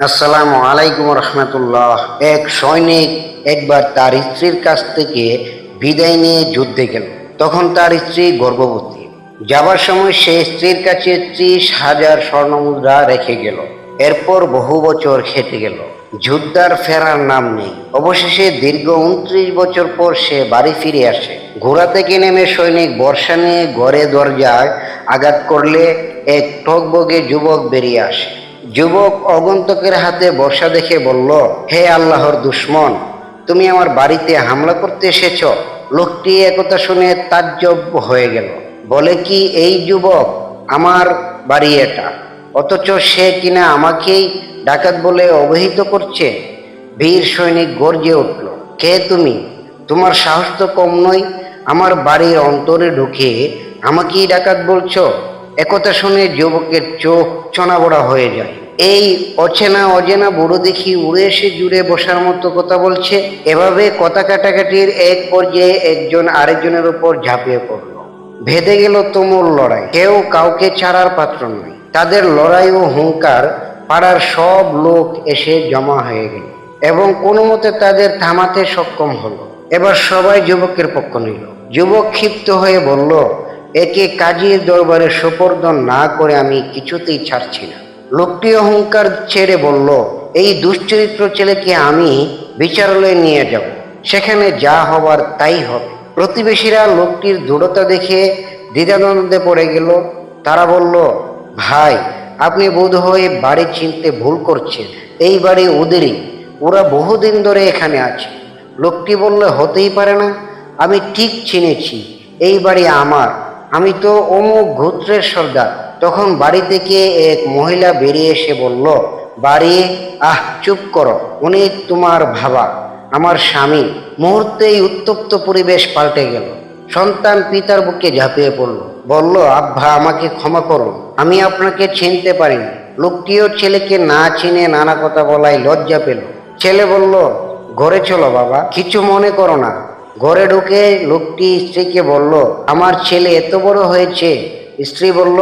আসসালামু আলাইকুম রহমতুল্লাহ। এক সৈনিক একবার তার স্ত্রীর কাছ থেকে বিদায় নিয়ে যুদ্ধে গেল। তখন তার স্ত্রী গর্ভবতী। যাবার সময় সে স্ত্রীর কাছে ত্রিশ হাজার স্বর্ণমুদ্রা রেখে গেল। এরপর বহু বছর খেটে গেল। যুদ্ধার ফেরার নাম নেই। অবশেষে দীর্ঘ উনত্রিশ বছর পর সে বাড়ি ফিরে আসে। ঘোড়া থেকে নেমে সৈনিক বর্ষা নিয়ে ঘরে দরজায় আঘাত করলে এক টকবগে যুবক বেরিয়ে আসে। যুবক অগন্তকের হাতে বর্ষা দেখে বলল, হে আল্লাহর দুশ্মন, তুমি আমার বাড়িতে হামলা করতে এসেছ। লোকটি একথা শুনে তাজ্জব হয়ে গেল। বলে, কি এই যুবক? আমার বাড়ি এটা। অথচ সে কিনা আমাকেই ডাকাত বলে অবহিত করছে? বীর সৈনিক গর্জে উঠল, কে তুমি? তোমার সাহস তো কম নয়। আমার বাড়ির অন্তরে ঢুকে আমাকেই ডাকাত বলছো? একথা শুনে যুবকের চোখ চনাবড়া হয়ে যায়। এই অচেনা অজেনা বুড়ো দেখি উড়ে এসে জুড়ে বসার মতো কথা বলছে। এভাবে কথা কাটাকাটির এক পর্যায়ে একজন আরেকজনের উপর ঝাঁপিয়ে পড়ল। ভেদে গেল তুমুল লড়াই। কেউ কাউকে ছাড়ার পাত্র নয়। তাদের লড়াই ও হুঙ্কার পাড়ার সব লোক এসে জমা হয়ে গেল এবং কোনো মতে তাদের থামাতে সক্ষম হলো। এবার সবাই যুবকের পক্ষ নিল। যুবক ক্ষিপ্ত হয়ে বলল একে কাজীর দরবারে সোপর্দ না করে আমি কিছুতেই ছাড়ছি না। লোকটি অহংকার ছেড়ে বলল, এই দুশ্চরিত্র ছেলেকে আমি বিচারালয়ে নিয়ে যাব। সেখানে যা হবার তাই হবে। প্রতিবেশীরা লোকটির দৃঢ়তা দেখে দ্বিধাদ্বন্দ্বে পড়ে গেল। তারা বলল, ভাই, আপনি বোধ হয়ে বাড়ি চিনতে ভুল করছেন। এই বাড়ি ওদেরই। ওরা বহুদিন ধরে এখানে আছে। লোকটি বললে, হতেই পারে না। আমি ঠিক চিনেছি। এই বাড়ি আমার। আমি তো অমুক গোত্রের সর্দার। তখন বাড়ি থেকে এক মহিলা বেরিয়ে এসে বলল, বাড়ি, আহ, চুপ করো উনি তোমার ভাবা। আমার স্বামী মুহূর্তেই উত্তপ্ত পরিবেশ পাল্টে গেল। সন্তান পিতার বুকে ঝাঁপিয়ে পড়ল। বলল, আব্বা, আমাকে ক্ষমা করুন আমি আপনাকে চিনতে পারিনি। লোকটিও ছেলেকে না চিনে নানা কথা বলায় লজ্জা পেল। ছেলে বলল, ঘরে চলো বাবা, কিছু মনে করো না। ঘরে ঢুকে লোকটি স্ত্রীকে বলল, আমার ছেলে এত বড় হয়েছে। স্ত্রী বলল,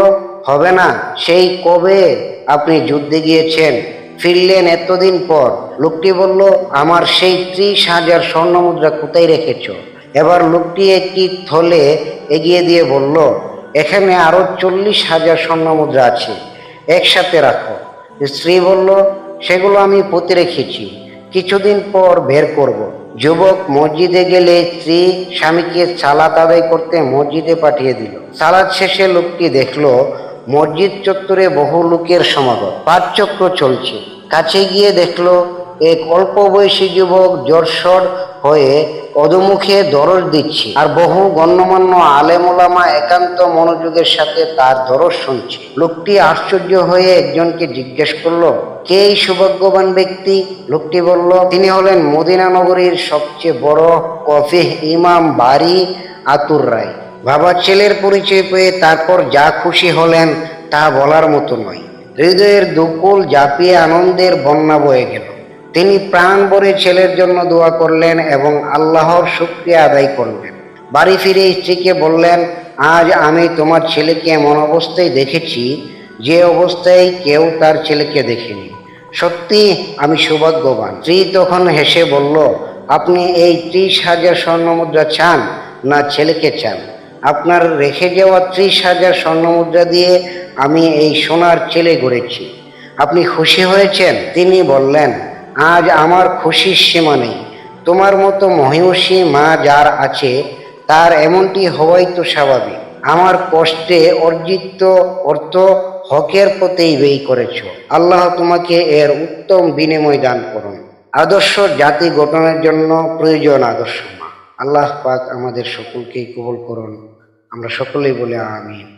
হবে না, সেই কবে আপনি যুদ্ধে গিয়েছেন? ফিরলেন এতদিন পর। লোকটি বলল, আমার সেই ত্রিশ হাজার স্বর্ণ মুদ্রা কোথায় রেখেছ? এবার লোকটি একটি থলে এগিয়ে দিয়ে বলল, এখানে আরও চল্লিশ হাজার স্বর্ণ মুদ্রা আছে, একসাথে রাখো। স্ত্রী বলল, সেগুলো আমি পুঁতে রেখেছি। কিছুদিন পর বের করব। যুবক মসজিদে গেলে স্ত্রী স্বামীকে সালাত আদায় করতে মসজিদে পাঠিয়ে দিল। সালাদ শেষে লোকটি দেখল, মসজিদ চত্বরে বহু লোকের সমাগম। পাঠচক্র চলছে। কাছে গিয়ে দেখল এক অল্প বয়সী যুবক জোরসর হয়ে অধমুখে দরজ দিচ্ছে আর বহু গণ্যমান্য আলেমোলামা একান্ত মনোযোগের সাথে তার দরজ শুনছে। লোকটি আশ্চর্য হয়ে একজনকে জিজ্ঞেস করল, কে এই সৌভাগ্যবান ব্যক্তি? লোকটি বলল, তিনি হলেন মদিনা নগরীর সবচেয়ে বড় কফি ইমাম বাড়ি আতুর রায়। বাবা ছেলের পরিচয় পেয়ে তারপর যা খুশি হলেন তা বলার মতো নয়। হৃদয়ের দুকুল জাপিয়ে আনন্দের বন্যা বয়ে গেল। তিনি প্রাণ ভরে ছেলের জন্য দোয়া করলেন এবং আল্লাহর শুক্রিয়া আদায় করলেন। বাড়ি ফিরে স্ত্রীকে বললেন, আজ আমি তোমার ছেলেকে এমন অবস্থায় দেখেছি যে অবস্থায় কেউ তার ছেলেকে দেখেনি। সত্যি আমি সৌভাগ্যবান। স্ত্রী তখন হেসে বলল, আপনি এই ত্রিশ হাজার স্বর্ণমুদ্রা চান না ছেলেকে চান? আপনার রেখে যাওয়া ত্রিশ হাজার স্বর্ণমুদ্রা দিয়ে আমি এই সোনার ছেলে গড়েছি। আপনি খুশি হয়েছেন? তিনি বললেন আজ আমার খুশির সীমা নেই। তোমার মতো মহিষী মা যার আছে, তার এমনটি হওয়াই তো স্বাভাবিক। আমার কষ্টে অর্জিত অর্থ হকের পথেই ব্যয় করেছ। আল্লাহ তোমাকে এর উত্তম বিনিময় দান করুন। আদর্শ জাতি গঠনের জন্য প্রয়োজন আদর্শ মা। আল্লাহ পাক আমাদের সকলকেই কবল করুন। আমরা সকলেই বলে আমিন।